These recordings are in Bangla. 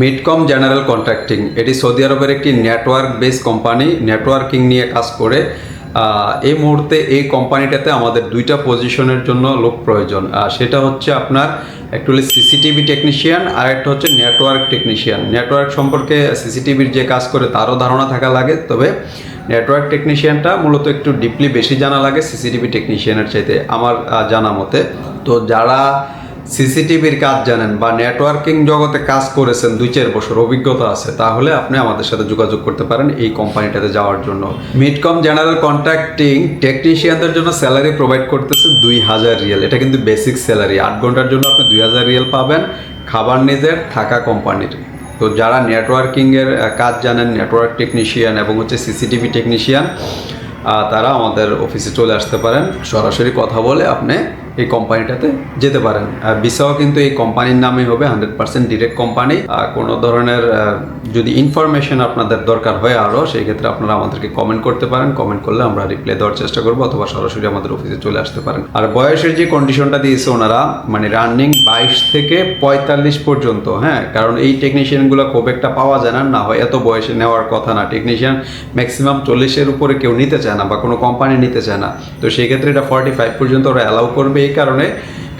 Midcom general contracting. এটি সৌদি আরবের একটি নেটওয়ার্ক বেস কোম্পানি। নেটওয়ার্কিং নিয়ে কাজ করে এই মুহূর্তে এই কোম্পানিটাতে আমাদের দুইটা পজিশনের জন্য লোক প্রয়োজন। সেটা হচ্ছে আপনার অ্যাকচুয়ালি সিসিটিভি টেকনিশিয়ান আর একটা হচ্ছে নেটওয়ার্ক টেকনিশিয়ান নেটওয়ার্ক সম্পর্কে সিসিটিভির যে কাজ করে তারও ধারণা থাকা লাগে, তবে নেটওয়ার্ক টেকনিশিয়ানটা মূলত একটু ডিপলি বেশি জানা লাগে সিসিটিভি টেকনিশিয়ানের চাইতে আমার জানা মতে। তো যারা সিসিটিভির কাজ জানেন বা নেটওয়ার্কিং জগতে কাজ করেছেন দুই চার বছর, অভিজ্ঞতা আছে, তাহলে আপনি আমাদের সাথে যোগাযোগ করতে পারেন এই কোম্পানিটাতে যাওয়ার জন্য। মিডকম জেনারেল কন্ট্রাক্টিং টেকনিশিয়ানদের জন্য স্যালারি প্রোভাইড করতেছে দুই হাজার রিয়েল। এটা কিন্তু বেসিক স্যালারি আট ঘণ্টার জন্য আপনি দুই হাজার রিয়েল পাবেন খাবার নিজের, থাকা কোম্পানির তো যারা নেটওয়ার্কিংয়ের কাজ জানেন নেটওয়ার্ক টেকনিশিয়ান এবং হচ্ছে সিসিটিভি টেকনিশিয়ান তারা আমাদের অফিসে চলে আসতে পারেন। সরাসরি কথা বলে আপনি এই কোম্পানিটাতে যেতে পারেন। ভিসাও কিন্তু এই কোম্পানির নামে হবে হান্ড্রেড পার্সেন্ট ডিরেক্ট কোম্পানি। আর কোনো ধরনের যদি ইনফরমেশন আপনাদের দরকার হয় আরও সেই ক্ষেত্রে আপনারা আমাদেরকে কমেন্ট করতে পারেন। কমেন্ট করলে আমরা রিপ্লাই দেওয়ার চেষ্টা করব, অথবা সরাসরি আমাদের অফিসে চলে আসতে পারেন। আর বয়সের যে কন্ডিশনটা দিয়েছে ওনারা মানে রানিং বাইশ থেকে পঁয়তাল্লিশ পর্যন্ত হ্যাঁ কারণ এই টেকনিশিয়ানগুলো খুব একটা পাওয়া যায় না না হয় এত বয়সে নেওয়ার কথা না। টেকনিশিয়ান ম্যাক্সিমাম চল্লিশের উপরে কেউ নিতে চায় না বা কোনো কোম্পানি নিতে চায় না। তো সেই ক্ষেত্রে এটা ফর্টি ফাইভ পর্যন্ত ওরা অ্যালাউ করবে এই কারণে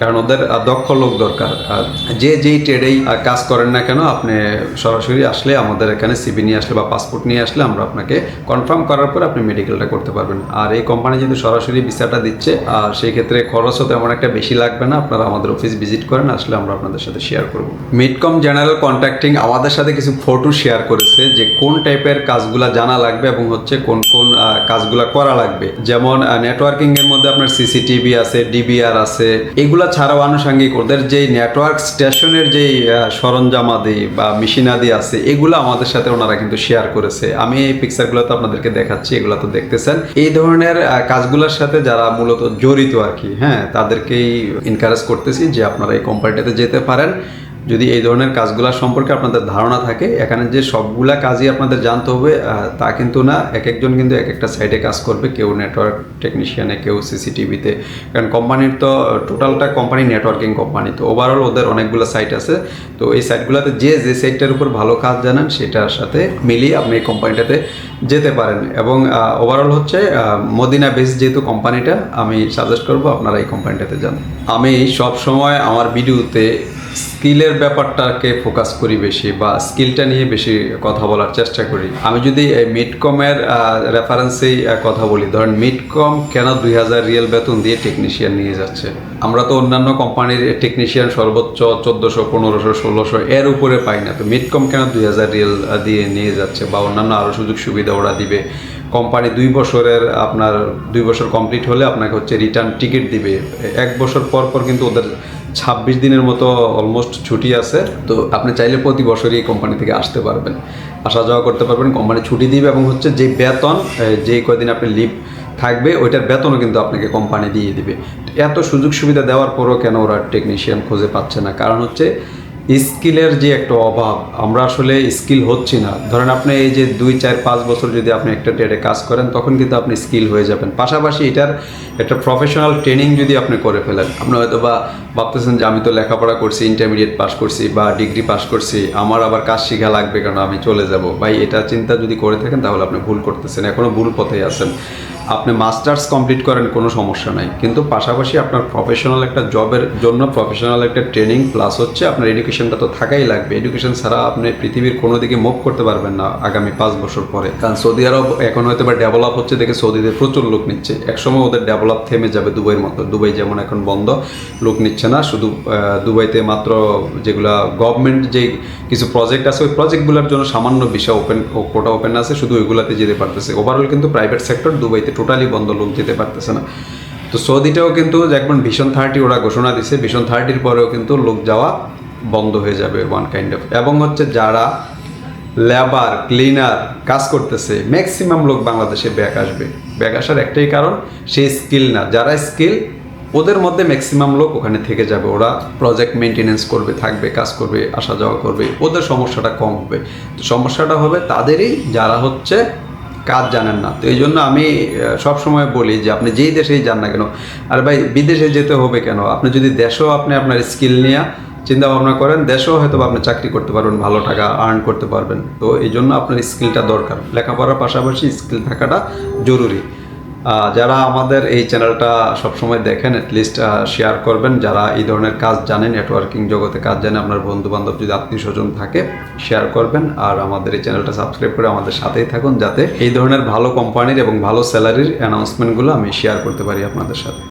কারণ ওদের দক্ষ লোক দরকার। আর যে যেই ট্রেডেই কাজ করেন না কেন, আপনি সরাসরি আসলে আমাদের এখানে সিবি নিয়ে আসলে বা পাসপোর্ট নিয়ে আসলে আমরা আপনাকে কনফার্ম করার পর আপনি মেডিকেলটা করতে পারবেন। আর এই কোম্পানি যদি সরাসরি ভিসাটা দিচ্ছে আর সেই ক্ষেত্রে খরচও তেমন একটা বেশি লাগবে না। আপনারা আমাদের অফিস ভিজিট করেন, আসলে আমরা আপনাদের সাথে শেয়ার করব। মিডকম জেনারেল কন্ট্রাক্টিং আমাদের সাথে কিছু ফটো শেয়ার করেছে, যে কোন টাইপের কাজগুলা জানা লাগবে এবং হচ্ছে কোন কোন কাজগুলা করা লাগবে। যেমন নেটওয়ার্কিং এর মধ্যে আপনার সিসিটিভি আছে ডিবিআর আছে, এগুলা ছাড়াও আনুষাঙ্গিক ওদের যে নেটওয়ার্ক স্টেশনের যে সরঞ্জামাদি বা মেশিনাদি আছে, এগুলো আমাদের সাথে ওনারা কিন্তু শেয়ার করেছে। আমি এই পিকচারগুলো তো আপনাদেরকে দেখাচ্ছি, এগুলো তো দেখতেছেন। এই ধরনের কাজগুলোর সাথে যারা মূলত জড়িত আর কি হ্যাঁ তাদেরকেই এনকারেজ করতেছি যে আপনারা এই কোম্পানিটাতে যেতে পারেন। যদি এই ধরনের কাজগুলো সম্পর্কে আপনাদের ধারণা থাকে, এখানে যে সবগুলা কাজই আপনাদের জানতে হবে তা কিন্তু না এক একজন কিন্তু এক একটা সাইডে কাজ করবে, কেউ নেটওয়ার্ক টেকনিশিয়ানে কেউ সিসিটিভিতে কারণ কোম্পানির তো টোটালটা কোম্পানি নেটওয়ার্কিং কোম্পানি তো ওভারঅল ওদের অনেকগুলো সাইট আছে। তো এই সাইটগুলোতে যে যে সাইটটার উপর ভালো কাজ জানান, সেটার সাথে মিলিয়ে আপনি এই কোম্পানিটাতে যেতে পারেন। এবং ওভারঅল হচ্ছে মদিনা বেস যেহেতু কোম্পানিটা আমি সাজেস্ট করব আপনারা এই কোম্পানিটাতে যান। আমি সব সময় আমার ভিডিওতে স্কিলের ব্যাপারটাকে ফোকাস করি বেশি বা স্কিলটা নিয়ে বেশি কথা বলার চেষ্টা করি। আমি যদি এই মিডকমের রেফারেন্সেই কথা বলি, ধরেন মিডকম কেন দুই হাজার রিয়েল বেতন দিয়ে টেকনিশিয়ান নিয়ে যাচ্ছে? আমরা তো অন্যান্য কোম্পানির টেকনিশিয়ান সর্বোচ্চ চোদ্দোশো, পনেরোশো, ষোলোশো এর উপরে পাই না। তো মিডকম কেন দুই হাজার রিয়েল দিয়ে নিয়ে যাচ্ছে বা অন্যান্য আরও সুযোগ সুবিধা ওরা দিবে? কোম্পানি দুই বছরের আপনার, দুই বছর কমপ্লিট হলে আপনাকে হচ্ছে রিটার্ন টিকিট দিবে। এক বছর পর পর কিন্তু ওদের ছাব্বিশ দিনের মতো অলমোস্ট ছুটি আছে, তো আপনি চাইলে প্রতি বছরই এই কোম্পানি থেকে আসতে পারবেন। আসা যাওয়া করতে পারবেন কোম্পানি ছুটি দিবে এবং হচ্ছে যে বেতন যে কয়দিন আপনি লিভ থাকবে, ওইটার বেতনও কিন্তু আপনাকে কোম্পানি দিয়ে দিবে। এত সুযোগ সুবিধা দেওয়ার পরও কেন ওরা টেকনিশিয়ান খুঁজে পাচ্ছে না? কারণ হচ্ছে স্কিলের যে একটা অভাব, আমরা আসলে স্কিল হচ্ছি না। ধরেন আপনি এই যে দুই, চার, পাঁচ বছর যদি আপনি একটা ট্রেডে কাজ করেন, তখন কিন্তু আপনি স্কিল হয়ে যাবেন। পাশাপাশি এটার একটা প্রফেশনাল ট্রেনিং যদি আপনি করে ফেলেন, আপনি হয়তো বা ভাবতেছেন যে আমি তো লেখাপড়া করছি ইন্টারমিডিয়েট পাস করছি বা ডিগ্রি পাস করছি, আমার আবার কাজ শিখা লাগবে কেন? আমি চলে যাব। ভাই, এটা চিন্তা যদি করে থাকেন, তাহলে আপনি ভুল করতেছেন এখনও ভুল পথেই আছেন। আপনি মাস্টার্স কমপ্লিট করেন, কোনো সমস্যা নাই। কিন্তু পাশাপাশি আপনার প্রফেশনাল একটা জবের জন্য প্রফেশনাল একটা ট্রেনিং প্লাস হচ্ছে আপনার এডুকেশনটা তো থাকাই লাগবে। এডুকেশন ছাড়া আপনি পৃথিবীর কোনো দিকে মুভ করতে পারবেন না আগামী পাঁচ বছর পরে। কারণ সৌদি আরব এখন হয়তো বা ডেভেলপ হচ্ছে, দেখে সৌদিতে প্রচুর লোক নিচ্ছে। একসময় ওদের ডেভেলপ থেমে যাবে দুবাইয়ের মতো। দুবাই যেমন এখন বন্ধ, লোক নিচ্ছে না। শুধু দুবাইতে মাত্র যেগুলা গভর্নমেন্ট যে কিছু প্রজেক্ট আছে, ওই প্রজেক্টগুলোর জন্য সামান্য বিষয় ওপেন কোটা ওপেন আছে। শুধু ওইগুলাতে যেতে পারতেছে। ওভারঅল কিন্তু প্রাইভেট সেক্টর দুবাইতে টোটালি বন্ধ লোক যেতে পারতেছে না। তো সৌদিটাও কিন্তু একবার ভীষণ থার্টি ওরা ঘোষণা দিছে ভীষণ থার্টির পরেও কিন্তু লোক যাওয়া বন্ধ হয়ে যাবে ওয়ান কাইন্ড অফ এবং হচ্ছে যারা লেবার ক্লিনার কাজ করতেছে ম্যাক্সিমাম লোক বাংলাদেশে ব্যাক আসবে। ব্যাক আসার একটাই কারণ সেই স্কিল না। যারা স্কিল ওদের মধ্যে ম্যাক্সিমাম লোক ওখানে থেকে যাবে। ওরা প্রজেক্ট মেনটেনেন্স করবে, থাকবে, কাজ করবে আসা যাওয়া করবে। ওদের সমস্যাটা কম হবে। তো সমস্যাটা হবে তাদেরই, যারা হচ্ছে কাজ জানেন না। তো এই জন্য আমি সবসময় বলি যে আপনি যেই দেশেই যান না কেন, আর ভাই বিদেশে যেতে হবে কেন? আপনি যদি দেশেও আপনি আপনার স্কিল নিয়ে চিন্তা ভাবনা করেন, দেশেও হয়তো আপনি চাকরি করতে পারবেন, ভালো টাকা আর্ন করতে পারবেন। তো এই জন্য আপনার স্কিলটা দরকার। লেখাপড়ার পাশাপাশি স্কিল থাকাটা জরুরি। যারা আমাদের এই চ্যানেলটা সবসময় দেখেন অ্যাটলিস্ট শেয়ার করবেন। যারা এই ধরনের কাজ জানেন নেটওয়ার্কিং জগতে কাজ জানেন, আপনার বন্ধু বান্ধব যদি আত্মীয় স্বজন থাকে শেয়ার করবেন। আর আমাদের এই চ্যানেলটা সাবস্ক্রাইব করে আমাদের সাথেই থাকুন, যাতে এই ধরনের ভালো কোম্পানির এবং ভালো স্যালারির অ্যানাউন্সমেন্টগুলো আমি শেয়ার করতে পারি আপনাদের সাথে।